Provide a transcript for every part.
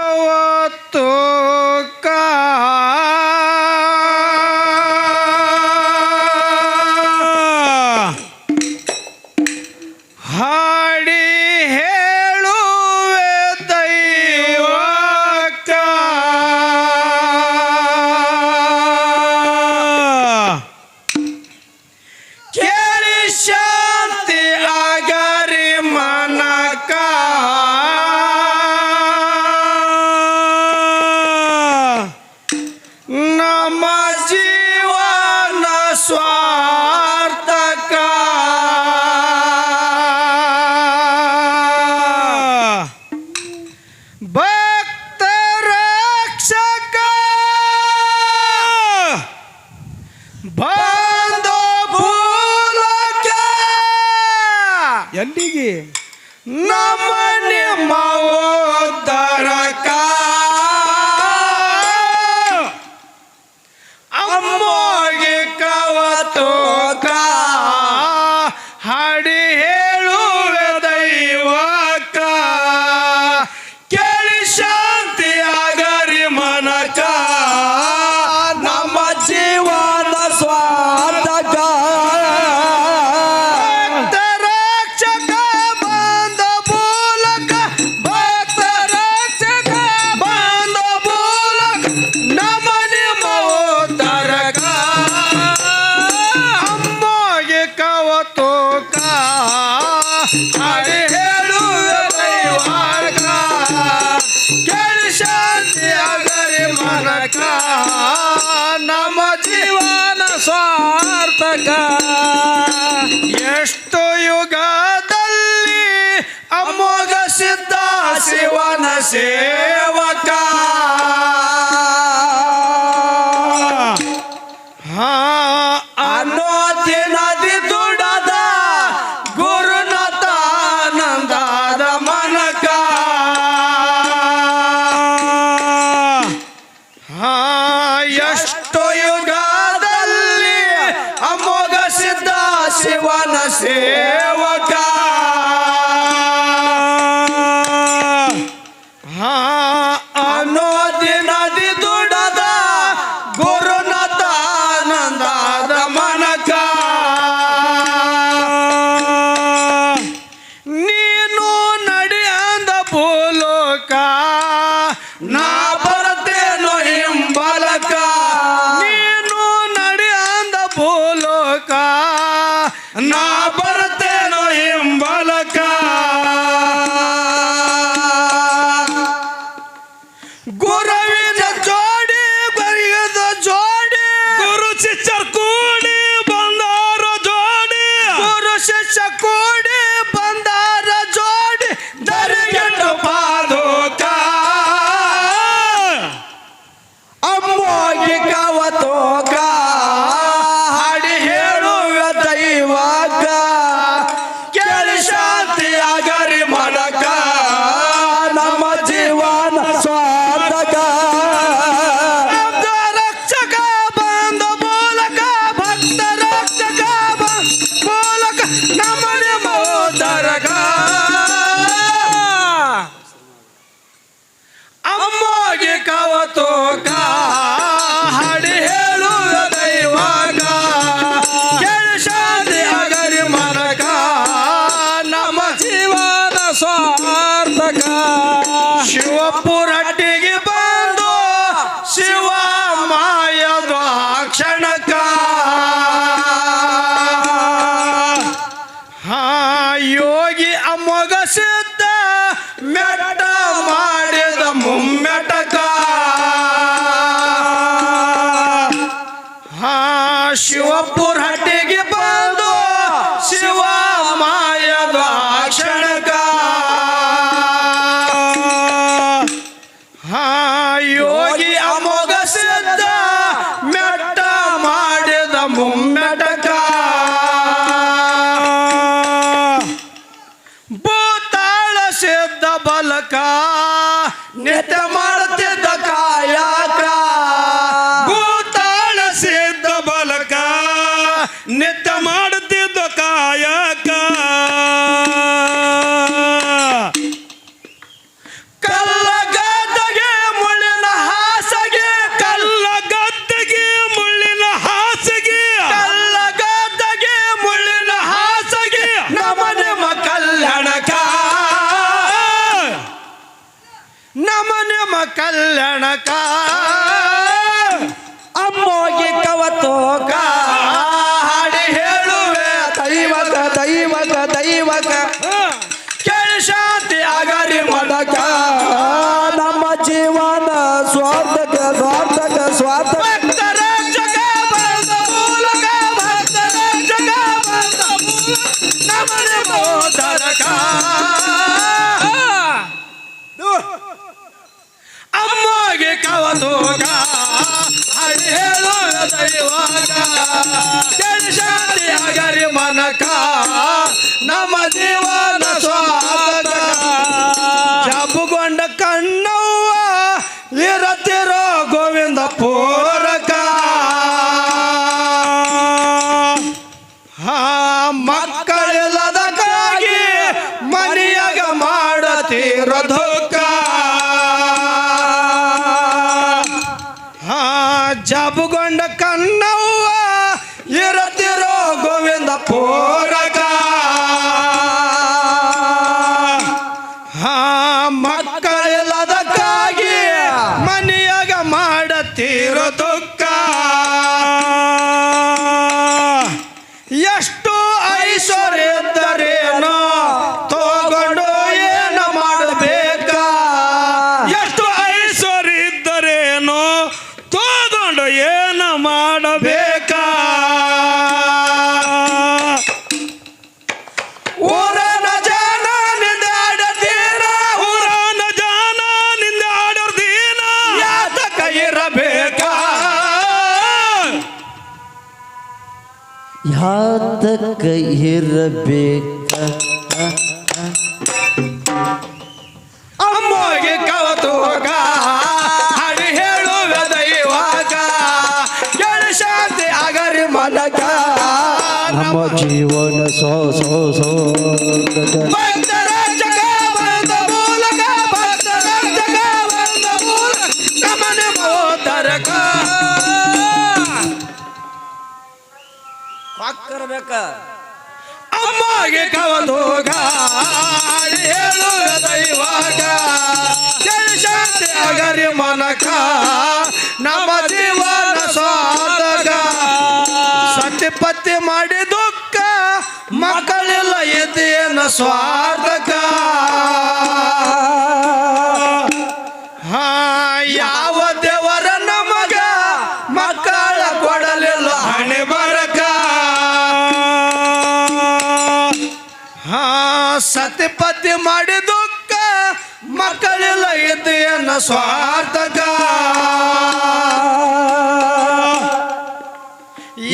おっと。हाँ ಯೋಗಿ ಅಮೊಗಸಿದ್ದ ಮೆಟ್ಟ ಮಾಡಿದ ಮುಮ್ಮೆಟಕ. ಹಾ ಶಿವಪುರ ಹಟ್ಟಿಗೆ ನೆತ್ತ ಮಾಡುತ್ತಿದ್ದ ಕಾಯಕ. ಕಲ್ಲಗದ್ದಗೆ ಮುಳ್ಳಿನ ಹಾಸಗೆ. ಕಲ್ಲಗದ್ದಗೆ ಮುಳ್ಳಿನ ಹಾಸಗೆ. ಕಲ್ಲಗದ್ದಗೆ ಮುಳ್ಳಿನ ಹಾಸಗೆ. ನಮ ನಿಮ್ಮ ಕಲ್ಯಾಣಕ ನಮ ನಿಮ್ಮ ಕಲ್ಯಾಣಕ ಜಾಬುಗೊಂಡ ಕಣ್ಣವ್ವ ಯಾತಕ ಇರಬೇಕ. ಅಮ್ಮಗೆ ಕವತೋಗ ಹಡಿ ಹೇಳುವ ದೈವಾಗ ಶಾಂತಿ ಆಗರಿ ಮನಕ. ನಮ್ಮ ಜೀವನ ಸೋ ಸೋ ಸೋದಕ ಹಾಕಿರ್ಬೇಕ ಅಮ್ಮಗೆ ಹೇಳುವ ದೈವಾಗ ಎಳೆ ಶಾಂತಿ ಆಗರಿ ಮನಕ, ನಮ್ಮ ಜೀವನ ಸತಿ ಪತಿ ಮಾಡಿ ದುಃಖ, ಮಕ್ಕಳಿಲ್ಲ ಇದೇನ ಸ್ವಾರ್ಥಕ ಸತ್ಯಪತಿ ಮಾಡಿ ದುಃಖ, ಮಕ್ಕಳಿಲ್ಲ ಇದೇನ ಸ್ವಾರ್ಥಕ.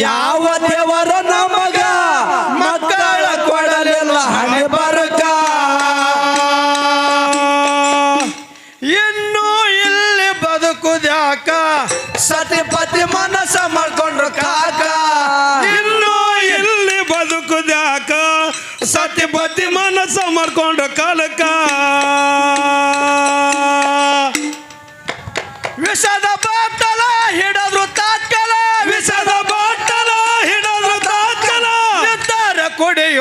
ಯಾವ ದೇವರ ನಮಗ ಮಕ್ಕಳ ಕೊಡಲಿಲ್ಲ ಹಣೆ ಬರಕ? ಇನ್ನು ಇಲ್ಲಿ ಬದುಕುದ್ಯಾಕ ಸತಿಪತಿ ಮನಸ್ಸ ಮಾಡ್ಕೊಂಡ್ರು ಕಾಕ. ಇನ್ನು ಇಲ್ಲಿ ಬದುಕುದ್ಯಾಕ ಸತಿಪತಿ ಮನಸ್ಸ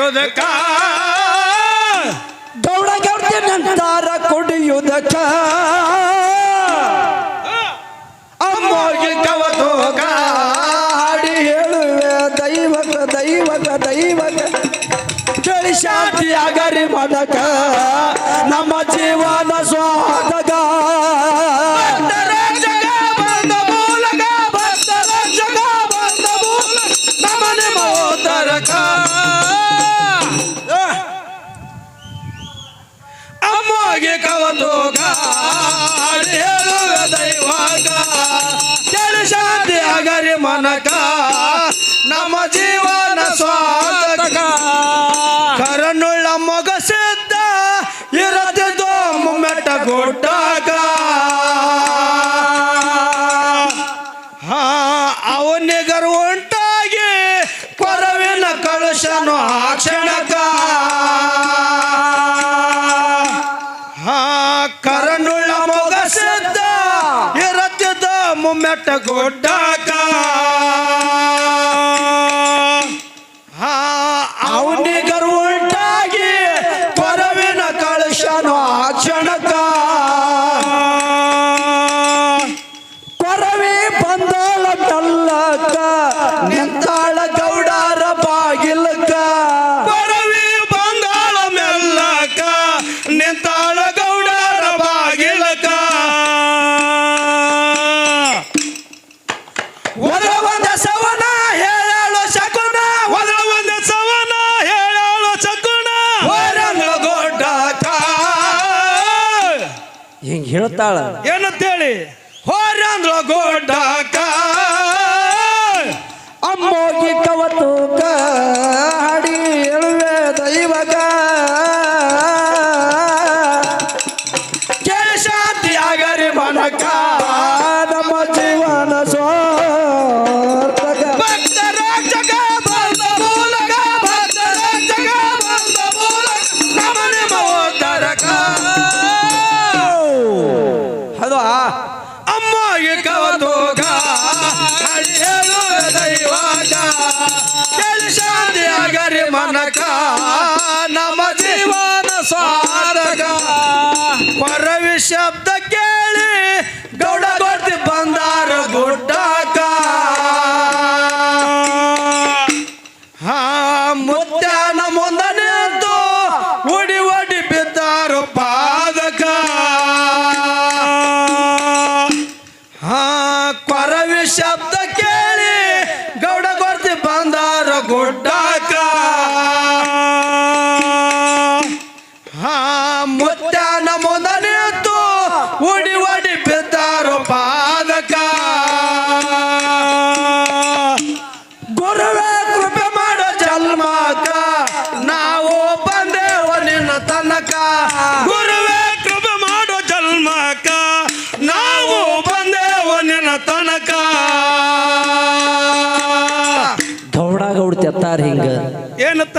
ಕುಡಿಯುವುದಕ್ಕ ಗೌಡ ಗೌಡ್ತಿ ನಂತರ ಕುಡಿಯುವುದಕ್ಕ. ಅಮ್ಮೋಗಿ ಕವತೋಗ ಹಾಡಿ ಹೇಳುವೆ ದೈವಕ ದೈವಕ ದೈವಕ. ಕೇಳಿ ಶಾಂತಿ ಆಗರಿ ಮದಕ. ನಮ್ಮ ಜೀವನ ಸ್ವಾಗತ ಮನಕ, ನಮ್ಮ ಜೀವನ ಸ್ವಾಗತ ಕರನುಳ್ಳ ಮೊಗ ಸಿದ್ಧ ಇರದಿದ್ದು ಮುಮ್ಮೆಟ್ಟ ಗುಡ್ಡಾಗ ಹಾ, ಅವನಿಗರು ಉಂಟಾಗಿ ಕೊರವಿನ ಕಳುಷನು ಆ ಕ್ಷಣಕ. ಹಾ, ಕರನುಳ್ಳ ಮೊಗ ಸಿದ್ಧ ಇರದಿದ್ದ ಮುಮ್ಮೆಟ್ಟ ಗುಡ್ಡಾಗ ಹೇಳ್ತಾಳ. ಏನಂತೇಳಿ? ಹೋರಂದ್ರ ಗೋಡಾಕ ಅಮ್ಮೋಗಿ ಕವತೂಕ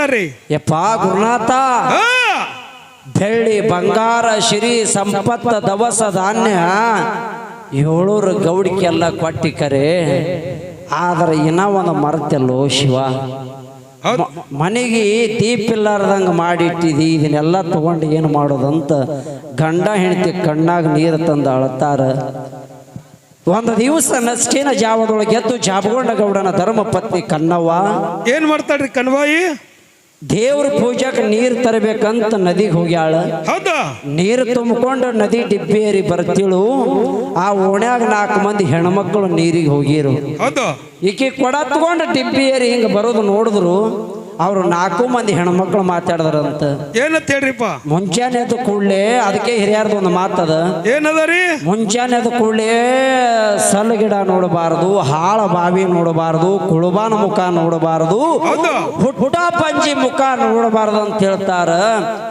ಏನತ್ತಾರಿ ಯಪ್ಪ ಗುರುನಾಥ. ಬೆಳ್ಳಿ ಬಂಗಾರ ಶಿರಿ ಸಂಪತ್ತ ದವಸ ಧಾನ್ಯ. ಏಳೂರು ಗೌಡಿಕೆಲ್ಲ ಕೊಟ್ಟಿ ಕರೆ. ಆದ್ರೆ ಇನ್ನ ಒಂದು ಮರತೆಲ್ಲೋ ಶಿವ. ಮನೆಗೆ ದೀಪಿಲ್ಲಾರ್ದಂಗೆ ಮಾಡಿಟ್ಟಿದಿ ಇದನ್ನೆಲ್ಲ ತಗೊಂಡು ಏನು ಮಾಡೋದಂತ ಗಂಡ ಹೆಂಡತಿ ಕಣ್ಣಾಗ ನೀರು ತಂದು ಅಳತಾರ. ಒಂದು ದಿವಸ ನಷ್ಟೇನ ಜಾವದೊಳಗೆ ಎದ್ದು ಜಾಬಗೊಂಡ ಗೌಡನ ಧರ್ಮ ಪತ್ನಿ ಕನ್ನವ್ವ ಏನ್ ಮಾಡ್ತಾಳ್ರಿ ಕನ್ವಾಯಿ ದೇವ್ರ ಪೂಜಾಕ್ ನೀರು ತರಬೇಕಂತ ನದಿಗೆ ಹೋಗ್ಯಾಳ. ಹೌದಾ? ನೀರು ತುಂಬಿಕೊಂಡು ನದಿ ಡಿಬ್ಬೇರಿ ಬರ್ತಿಳು. ಆ ಓಣ್ಯಾಗ ನಾಲ್ಕು ಮಂದಿ ಹೆಣ್ಮಕ್ಳು ನೀರಿಗೆ ಹೋಗಿರು. ಹೌದು. ಈಕೆ ಕೊಡ ತಗೊಂಡು ಡಿಬ್ಬಿಯರಿ ಹಿಂಗ ಬರೋದು ನೋಡಿದ್ರು. ಅವರು ನಾಲ್ಕು ಮಂದಿ ಹೆಣ್ಮಕ್ಳು ಮಾತಾಡದ್ರಂತ. ಏನಂತ ಹೇಳ್ರಿಪ್ಪ? ಮುಂಚಾನೆ ಅದು ಕೂಡಲೇ ಅದಕ್ಕೆ ಹಿರಿಯರ್ದು ಒಂದು ಮಾತದ. ಏನದ ರೀ? ಅದು ಕೂಡ್ಲೆ ಸಲ್ಲ ಗಿಡ ನೋಡಬಾರದು ಹಾಳ ಬಾವಿ ನೋಡಬಾರದು ಕುಳುಬಾನ ಮುಖ ನೋಡಬಾರದು ಹುಟ್ಟ ಪಂಜಿ ಮುಖ ನೋಡಬಾರದು ಅಂತ ಹೇಳ್ತಾರ.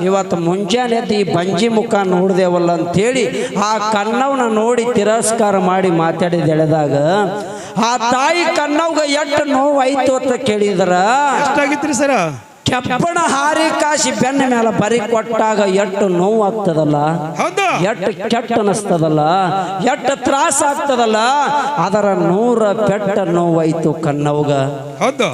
ಇವತ್ತು ಮುಂಚಾನೆ ಈ ಬಂಜಿ ಮುಖ ನೋಡ್ದೇವಲ್ಲ ಅಂತೇಳಿ ಆ ಕನ್ನವನ್ನ ನೋಡಿ ತಿರಸ್ಕಾರ ಮಾಡಿ ಮಾತಾಡಿದ ಎಳೆದಾಗ ಆ ತಾಯಿ ಕಣ್ಣವ್ಗ ಎಷ್ಟು ನೋವಾಯ್ತು ಆಯ್ತು ಅಂತ ಕೇಳಿದ್ರ. ಎಷ್ಟಾಗಿತ್ರಿ ಸರ? ಕೆಪ್ಪಣ ಹಾರಿ ಕಾಶಿ ಬೆನ್ನ ಮೇಲೆ ಬರಿ ಕೊಟ್ಟಾಗ ಎಷ್ಟು ನೋವು ಆಗ್ತದಲ್ಲ ಎಷ್ಟು ಕೆಟ್ಟ ಅನಿಸ್ತದಲ್ಲ ಎಷ್ಟು ತ್ರಾಸ ಆಗ್ತದಲ್ಲ? ಅದರ ನೂರ ಪೆಟ್ಟ ನೋವಾಯ್ತು ಕಣ್ಣವ್ಗ.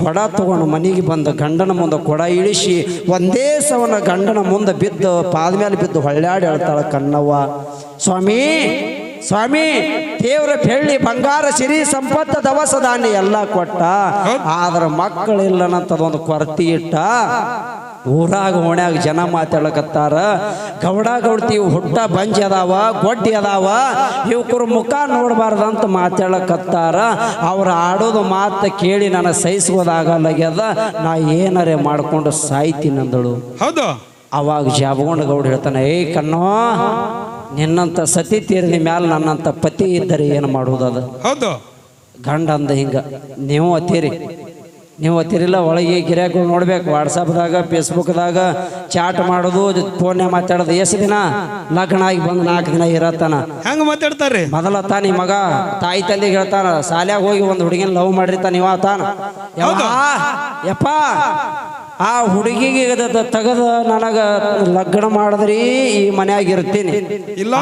ಕೊಡ ತಗೊಂಡು ಮನೆಗೆ ಬಂದ ಗಂಡನ ಮುಂದೆ ಕೊಡ ಇಳಿಸಿ ಒಂದೇ ಸವನ ಗಂಡನ ಮುಂದೆ ಬಿದ್ದು ಪಾದ ಮೇಲೆ ಬಿದ್ದು ಹೊಳ್ಳ್ಯಾಡಿ ಹೇಳ್ತಾಳ ಕಣ್ಣವ್ವ. ಸ್ವಾಮಿ ಸ್ವಾಮಿ ದೇವ್ರ ಬೆಳ್ಳಿ ಬಂಗಾರ ಸಿರಿ ಸಂಪತ್ತ ದವಸ ಧಾನ್ಯ ಎಲ್ಲ ಕೊಟ್ಟ. ಆದ್ರ ಮಕ್ಕಳಿಲ್ಲನಂತದೊಂದು ಕೊರತೆ ಇಟ್ಟ. ಊರಾಗ ಓಣ್ಯಾಗ ಜನ ಮಾತಾಡಕತ್ತಾರ ಗೌಡ ಗೌಡ್ತಿ ಹುಟ್ಟ ಬಂಜಿ ಅದಾವ ಗೊಡ್ಡಿ ಅದಾವ ಇವಕ್ರ ಮುಖ ನೋಡಬಾರ್ದಂತ ಮಾತಾಡಕತ್ತಾರ ಅವ್ರು ಆಡೋದು ಮಾತು ಕೇಳಿ ನಾನು ಸಹಿಸುವುದಾಗಲ್ಲಗ್ಯದ ನಾ ಏನಾರೇ ಮಾಡ್ಕೊಂಡು ಸಾಯ್ತೀನಿ ಅಂದಳು ಹೌದು. ಅವಾಗ ಜಾಬಗೊಂಡ ಗೌಡ ಹೇಳ್ತಾನೆ ಏ ಕಣ್ಣೋ ನಿನ್ನಂತ ಸತಿ ತೀರ್ಣಿ ಮ್ಯಾಲ ನನ್ನಂತ ಪತಿ ಇದ್ದರೆ ಏನು ಮಾಡುವುದದ ಹೌದು. ಗಂಡ ಅಂದ ಹಿಂಗ ನೀವು ಅತ್ತೀರಿ ನೀವು ಅತ್ತಿರಿಲ್ಲ ಒಳಗೆ ಗಿರಾಕಿಗಳು ನೋಡ್ಬೇಕು. ವಾಟ್ಸಪ್ದಾಗ ಫೇಸ್ಬುಕ್ದಾಗ ಚಾಟ್ ಮಾಡೋದು ಫೋನ್ಯಾಗ ಮಾತಾಡೋದು. ಎಷ್ಟು ದಿನ? ಲಗ್ನ ಆಗಿ ಬಂದು ನಾಲ್ಕು ದಿನ ಇರತ್ತಾನ. ಹೆಂಗ ಮಾತಾಡ್ತಾರೆ? ಮೊದಲ ತಾನಿ ಮಗ ತಾಯಿ ತಂದೆಗೆ ಹೇಳ್ತಾನ ಶಾಲ್ಯಾಗ ಹೋಗಿ ಒಂದು ಹುಡುಗಿನ ಲವ್ ಮಾಡಿರ್ತಾನ ಇವ ತಾನ ಯಪ್ಪ. ಆ ಹುಡುಗಿಗೆ ತೆಗೆದ ನನಗ ಲಗ್ನ ಮಾಡಿದ್ರಿ ಈ ಮನೆಯಾಗ ಇರ್ತೀನಿ?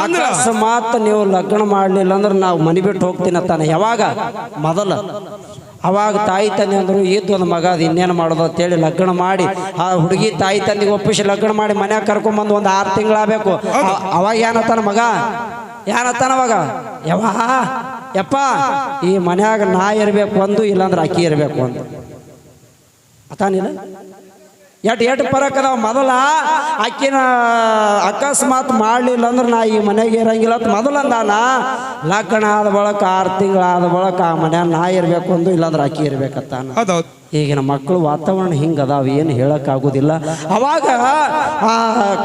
ಅಕಸ್ಮಾತ್ ನೀವು ಲಗ್ನ ಮಾಡ್ಲಿಲ್ಲ ಅಂದ್ರೆ ನಾವು ಮನೆ ಬಿಟ್ಟು ಹೋಗ್ತೀನಿ ತಾನೆ ಯಾವಾಗ? ಮೊದಲ. ಅವಾಗ ತಾಯಿ ತಂದೆ ಅಂದ್ರು ಇದ್ದು ಒಂದು ಮಗ ಅದು ಇನ್ನೇನು ಮಾಡೋದು? ಅಂತೇಳಿ ಲಗ್ನ ಮಾಡಿ ಆ ಹುಡುಗಿ ತಾಯಿ ತಂದೆಗೆ ಒಪ್ಪಿಸಿ ಲಗ್ನ ಮಾಡಿ ಮನ್ಯಾಗ ಕರ್ಕೊಂಬಂದು ಒಂದು ಆರು ತಿಂಗಳಾಗಬೇಕು ಅವಾಗ ಏನತ್ತಾನ ಮಗ? ಏನತ್ತಾನ ಅವಾಗ ಯಾವ ಯಪ್ಪ ಈ ಮನ್ಯಾಗ ನಾ ಇರಬೇಕು ಒಂದು ಇಲ್ಲಾಂದ್ರೆ ಅಕ್ಕಿ ಇರಬೇಕು ಅಂತ ಅತಾನಿಲ್ಲ ಎಟ್ ಎಟ್ ಪರಕದ ಮೊದಲ ಅಕ್ಕಿನ ಅಕಸ್ಮಾತ್ ಮಾಡಲಿಲ್ಲ ಅಂದ್ರೆ ನಾ ಈ ಮನೆಗೆ ಇರಂಗಿಲ್ಲ ಅಂತ ಮೊದಲಂದಾನ ಲಗ್ನ ಆದ ಬಳಕ, ಆರು ತಿಂಗಳಾದ ಬಳಕ ಆ ಮನ್ಯಾಗ ನಾ ಇರಬೇಕು ಅಂದು ಇಲ್ಲಾಂದ್ರೆ ಅಕ್ಕಿ ಇರ್ಬೇಕತ್ತಾನ ಹೌದೌದು ಈಗಿನ ಮಕ್ಕಳು ವಾತಾವರಣ ಹಿಂಗೆ ಅದಾವ ಏನು ಹೇಳೋಕ್ಕಾಗೋದಿಲ್ಲ. ಅವಾಗ ಆ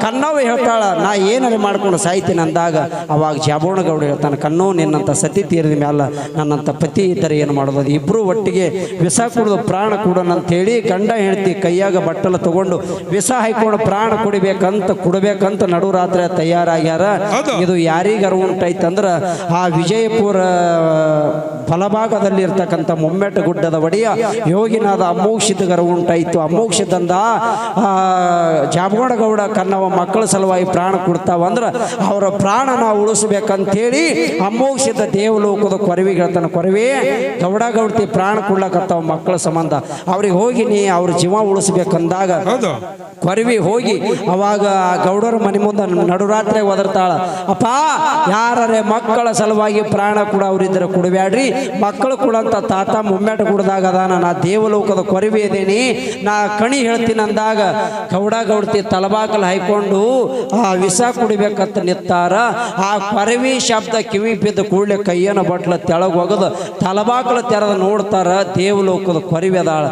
ಕನ್ನವ ಹೇಳ್ತಾಳ ನಾ ಏನಾರು ಮಾಡ್ಕೊಂಡು ಸಾಯ್ತೀನಿ ಅಂದಾಗ ಅವಾಗ ಜಾಬೋಣಗೌಡ ಹೇಳ್ತಾನೆ ಕಣ್ಣು ನಿನ್ನಂಥ ಸತಿ ತೀರಿದ ಮ್ಯಾಲ ನನ್ನಂಥ ಪತಿ ಇದ್ದರೆ ಏನು ಮಾಡೋದು ಇಬ್ಬರು ಒಟ್ಟಿಗೆ ವಿಷ ಕುಡಿದು ಪ್ರಾಣ ಕೊಡೋಣ ಅಂತೇಳಿ ಗಂಡ ಹೆಂಡತಿ ಕೈಯಾಗ ಬಟ್ಟಲು ತಗೊಂಡು ವಿಷ ಹಾಯ್ಕೊಂಡು ಪ್ರಾಣ ಕುಡಿಬೇಕಂತ ಕೊಡಬೇಕಂತ ನಡು ರಾತ್ರಿ ತಯಾರಾಗ್ಯಾರ. ಇದು ಯಾರಿಗಾರು ಉಂಟಾಯ್ತಂದ್ರೆ ಆ ವಿಜಯಪುರ ಫಲಭಾಗದಲ್ಲಿ ಇರ್ತಕ್ಕಂಥ ಗುಡ್ಡದ ಒಡೆಯ ಯೋಗಿನಾದ ಅಮೋಕ್ಷಿತಗರ ಉಂಟಾಯಿತು. ಅಮೋಕ್ಷದಂದ ಆ, ಜಾಮಗೌಡ ಕನ್ನವ ಮಕ್ಕಳ ಸಲುವಾಗಿ ಪ್ರಾಣ ಕೊಡ್ತಾವಂದ್ರೆ ಅವರ ಪ್ರಾಣ ನಾವು ಉಳಿಸ್ಬೇಕಂತೇಳಿ ಅಮೋಕ್ಷದ ದೇವಲೋಕದ ಕೊರವಿಗೆ ಕೊರವಿ ಕೊರವೇ ಗೌಡ ಗೌಡತಿ ಪ್ರಾಣ ಕೊಡ್ಲಕತ್ತಾವ ಮಕ್ಕಳ ಸಂಬಂಧ. ಅವ್ರಿಗೆ ಹೋಗಿ ನೀ ಅವ್ರ ಜೀವ ಉಳಿಸ್ಬೇಕಂದಾಗ ಕೊರವಿ ಹೋಗಿ ಅವಾಗ ಗೌಡರ ಮನೆ ಮುಂದೆ ನಡುರಾತ್ರಿ ಒದರ್ತಾಳ. ಅಪ್ಪ ಯಾರೇ ಮಕ್ಕಳ ಸಲುವಾಗಿ ಪ್ರಾಣ ಕೂಡ ಅವರಿದ್ರೆ ಕೊಡಬ್ಯಾಡ್ರಿ. ಮಕ್ಕಳು ಕೊಡಂತ ತಾತ ಮುಮ್ಮೆಟ ಕುಡ್ದಾಗ ಅದಾನ ನಾ ದೇವಲೋಕದ ಕೊರವಿ ಇದ್ದೀನಿ ನಾ ಕಣಿ ಹೇಳ್ತೀನಿ ಅಂದಾಗ ಗೌಡ ಗೌಡತಿ ತಲಬಾಕಲ್ ಹಾಯ್ಕೊಂಡು ಆ ವಿಷ ಕುಡಿಬೇಕಂತ ನಿತ್ತಾರ ಆ ಕೊರವಿ ಶಬ್ದ ಕಿವಿ ಬಿದ್ದ ಕೂಡಲೇ ಕೈಯನ ಬಟ್ಲ ತೆಳಗ್ ಹೋಗೋದು ತಲಬಾಕಲ ತೆರೆದ ನೋಡ್ತಾರ ದೇವಲೋಕದ ಕೊರವಿ ಅದಾಳ.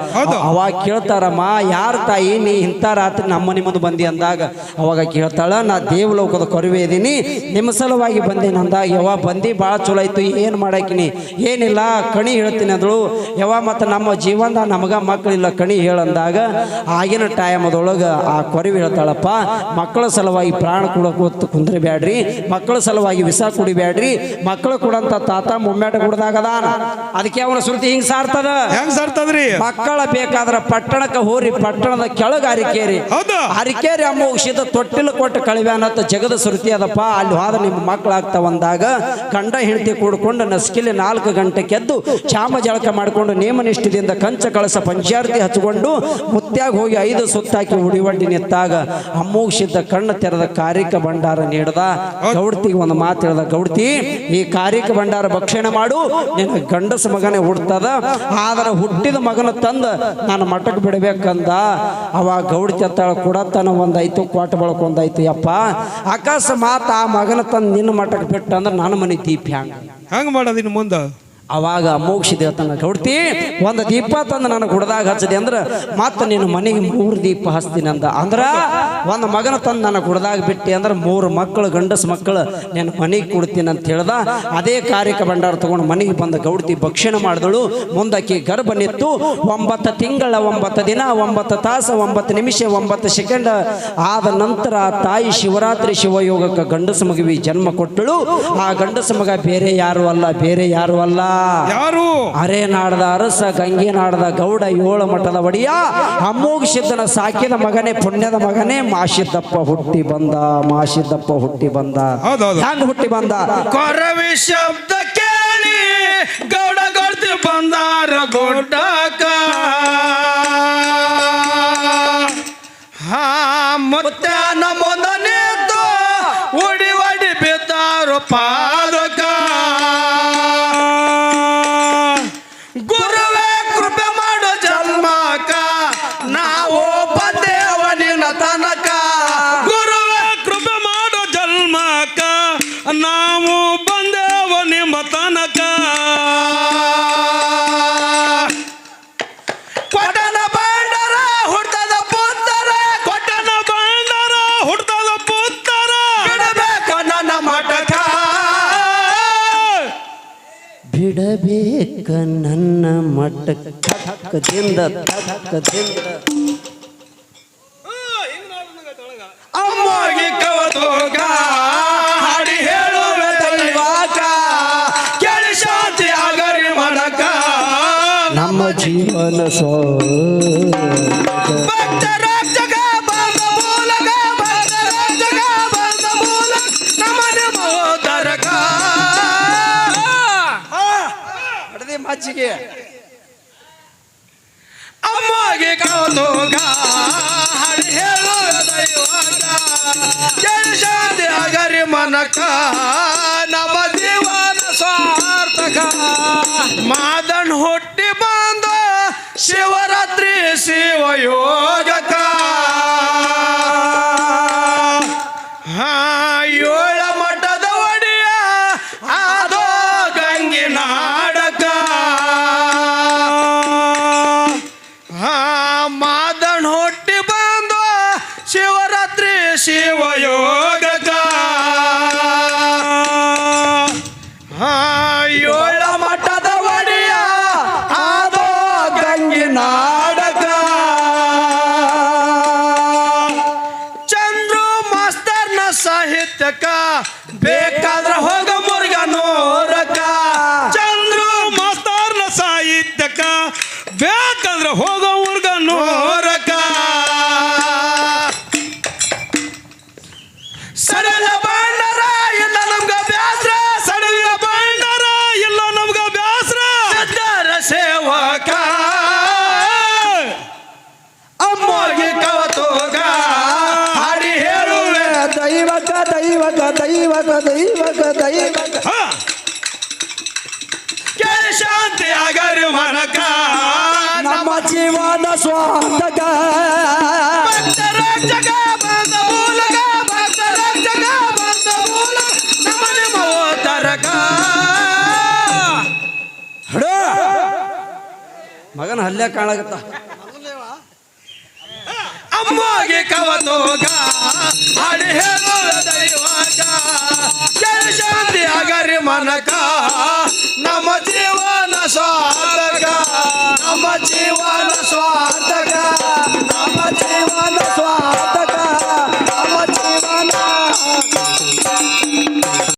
ಅವಾಗ ಕೇಳ್ತಾರಮ್ಮ ಯಾರ ತಾಯಿ? ನೀ ಇಂಥ ರಾತ್ರಿ ನಮ್ಮ ಮನೆ ಮುಂದೆ ಬಂದಿ ಅಂದಾಗ? ಅವಾಗ ಕೇಳ್ತಾಳ ನಾ ದೇವಲೋಕದ ಕೊರವೆ ಇದೀನಿ ನಿಮ್ಮ ಸಲುವಾಗಿ ಬಂದೀನಿ ಅಂದಾಗ? ಯಾವ ಬಂದಿ ಭಾಳ ಚಲೋ ಆಯ್ತು ಏನು ಮಾಡಾಕಿನಿ? ಏನಿಲ್ಲ ಕಣಿ ಹೇಳ್ತೀನಿ ಅಂದಳು. ಯಾವ ಮತ್ತು ನಮ್ಮ ಜೀವನದ ನಮಗ ಮಕ್ಕಳಿಲ್ಲ ಕಣಿ ಹೇಳಂದಾಗ ಆಗಿನ ಟೈಮದೊಳಗೆ ಆ ಕೊರವಿ ಹೇಳ್ತಾಳಪ್ಪ ಮಕ್ಕಳ ಸಲುವಾಗಿ ಪ್ರಾಣ ಕೊಡಕ್ಕೆ ಕುಂದ್ರಬ್ಯಾಡ್ರಿ ಮಕ್ಕಳ ಸಲುವಾಗಿ ವಿಷ ಕುಡಿಬ್ಯಾಡ್ರಿ ಮಕ್ಕಳು ಕೊಡಂತ ತಾತ ಮುಮ್ಮೇಟ ಕುಡ್ದಾಗ ಅದಾನ ಅದಕ್ಕೆ ಅವನ ಶ್ರುತಿ ಹಿಂಗ್ ಸಾರ್ತದ? ಹೆಂಗ್ ಸಾರ್ತದ್ರಿ? ಮಕ್ಕಳ ಬೇಕಾದ್ರ ಪಟ್ಟಣಕ್ಕೆ ಹೋರಿ ಪಟ್ಟಣದ ಕೆಳಗ ಅರಿಕೇರಿ ಹೌದು. ಅಮ್ಮ ಅಮೋಕ್ಷಿತ ತೊಟ್ಟಿಲು ಕೊಟ್ಟು ಕಳಿವ್ಯಾನತ್ತ ಜಗದ ಶ್ರುತಿ ಅದಪ್ಪ ಅಲ್ಲಿ ಹಾದ ನಿಮ್ಮ ಮಕ್ಕಳಾಗ್ತಾವಂದಾಗ ಗಂಡ ಹೆಂಡತಿ ಕೂಡ್ಕೊಂಡು ನಸ್ಕಿಲಿ ನಾಲ್ಕು ಗಂಟೆ ಕೆದ್ದು ಚಾಮ ಜಳಕ ಮಾಡಿಕೊಂಡು ನೇಮನಿಷ್ಠದಿಂದ ಕಂಚ ಕಳಸ ಪಂಚಾರ್ತಿ ಹಚ್ಕೊಂಡು ಮುತ್ಯಾಗ ಹೋಗಿ ಐದು ಸುತ್ತಾಕಿ ಉಡಿವಡ್ಡಿ ನಿತ್ತಾಗ ಅಮ್ಮೋಗಿಸಿದ್ದ ಕಣ್ಣು ತೆರೆದ ಕಾರ್ಯಕ ಭಂಡಾರ ನೀಡದ. ಗೌಡ್ತಿಗೆ ಒಂದು ಮಾತು ಹೇಳ್ದ ಗೌಡ್ತಿ, ಈ ಕಾರ್ಯಕ ಭಂಡಾರ ಭಕ್ಷಣೆ ಮಾಡು, ನಿನ್ನ ಗಂಡಸ ಮಗನೇ ಹುಡ್ತದ, ಆದ್ರೆ ಹುಟ್ಟಿದ ಮಗನ ತಂದ ನಾನು ಮಠಕ್ಕೆ ಬಿಡಬೇಕಂದ. ಅವ ಗೌಡ್ತಿ ಕೂಡ ಕೊಡತನ ಒಂದಾಯ್ತು ಕೋಟ ಬಳಕ ಒಂದಾಯ್ತು, ಯಪ್ಪ, ಅಕಸ್ಮಾತ್ ಆ ಮಗನ ತಂದು ನಿನ್ನ ಮಠಕ್ಕೆ ಬಿಟ್ಟ ಅಂದ್ರೆ ನನ್ನ ಮನೆ ದೀಪ ಹಂಗೆ. ಹೆಂಗ್ ಮಾಡೋದು ಇನ್ನು ಮುಂದ. ಅವಾಗ ಮೋಕ್ಷ ದೇವತನ ಕೊಡ್ತಿ ಒಂದು ದೀಪ ತಂದು ನನಗೆ ಹುಡ್ದಾಗ ಹಚ್ಚದೆ ಅಂದ್ರೆ ಮತ್ತೆ ನಿನ್ನ ಮನೆಗೆ ಮೂರು ದೀಪ ಹಚ್ತೀನಿ ಅಂದ. ಅಂದ್ರೆ ಒಂದು ಮಗನ ತಂದು ನನಗೆ ಹುಡ್ದಾಗ ಬಿಟ್ಟಿ ಅಂದ್ರೆ ಮೂರು ಮಕ್ಕಳು, ಗಂಡಸ ಮಕ್ಕಳು ನಿನ್ನ ಮನೆಗೆ ಕೊಡ್ತೀನಿ ಅಂತ ಹೇಳ್ದ. ಅದೇ ಕಾರ್ಯಕ ಭಂಡಾರ ತಗೊಂಡು ಮನೆಗೆ ಬಂದ ಗೌಡ್ತಿ ಭಕ್ಷಣ ಮಾಡಿದಳು. ಮುಂದಕ್ಕೆ ಗರ್ಭ ನಿತ್ತು ಒಂಬತ್ತು ತಿಂಗಳ, ಒಂಬತ್ತು ದಿನ, ಒಂಬತ್ತು ತಾಸು, ಒಂಬತ್ತು ನಿಮಿಷ, ಒಂಬತ್ತು ಸೆಕೆಂಡ್ ಆದ ನಂತರ ತಾಯಿ ಶಿವರಾತ್ರಿ ಶಿವಯೋಗಕ್ಕೆ ಗಂಡಸ ಮಗುವಿ ಜನ್ಮ ಕೊಟ್ಟಳು. ಆ ಗಂಡಸ ಮಗ ಬೇರೆ ಯಾರು ಅಲ್ಲ, ಬೇರೆ ಯಾರು ಅಲ್ಲ. ಯಾರು? ಅರೆ ನಾಡದ ಅರಸ ಗಂಗೆ ನಾಡದ ಗೌಡ ಏಳು ಮಠದ ಒಡಿಯ ಅಮ್ಮೋಗ ಸಿದ್ಧನ ಸಾಕಿದ ಮಗನೇ ಪುಣ್ಯದ ಮಗನೇ ಮಾಶಿದ್ದಪ್ಪ ಹುಟ್ಟಿ ಬಂದ ಮಾಶಿದ್ದಪ್ಪ ಹುಟ್ಟಿ ಬಂದ. ಹ್ಯಾಂಗ ಹುಟ್ಟಿ ಬಂದ? ಕೊರವಿ ಶಬ್ದ ಕೇಳಿ ಗೌಡ ಗೌಡ್ತಿ ಬಂದಾರ ಗುಡ್ಡಕ. ಹಾ ಮುತ್ಯಾನ ಮುಂದ ಓಡಿ ಓಡಿ ಒಡಿ ಬಿದ್ದಾರು ಬಿಡಬೇಕ ನನ್ನ ಮಟ್ಟ. ಕದಿಂದ ತಕ್ಕದಿಂದ ಅಮ್ಮಗೆ ಕವತೋಗ ಹಾಡಿ ಹೇಳುವೆ ದೈವಾಕ. ಕೇಳಿ ಶಾಂತಿ ಆಗರಿ ಮಡಕ. ನಮ್ಮ ಜೀವನ ಸೋ ಮಚ್ಚಿಗೆ ಅಮ್ಮಗೆ ಶಾಂತಿ ಆಗರಿ ಮನಕ ನಮ್ಮ ದೇವನ ಸ್ವಾರ್ಥಕ ಮಾದನ್ ಹುಟ್ಟಿ ಬಂದ ಶಿವರಾತ್ರಿ ಶಿವಯೋಗಕ destacar. ದೈವಕ ದೈವಕ ಶಾಂತಿ ಆಗರ ಮನಕ. ನಮ್ಮ ಜೀವನ ಸ್ವಾಂತಕ ಮಗನ ಹಲ್ಲೆ ಕಾಣಾಗತ್ತ ಅಮ್ಮಗೆ ಕವತೋಗ ಹಾಡಿ ಹೇಳೋದ ಜಯ ಶಾಂತಿ ಅಗರಿ ಮನಕ ನಮ್ಮ ಜೀವನ ಸ್ವಾರ್ಥಕ ನಮ್ಮ ಜೀವನ ಸ್ವಾರ್ಥಕ.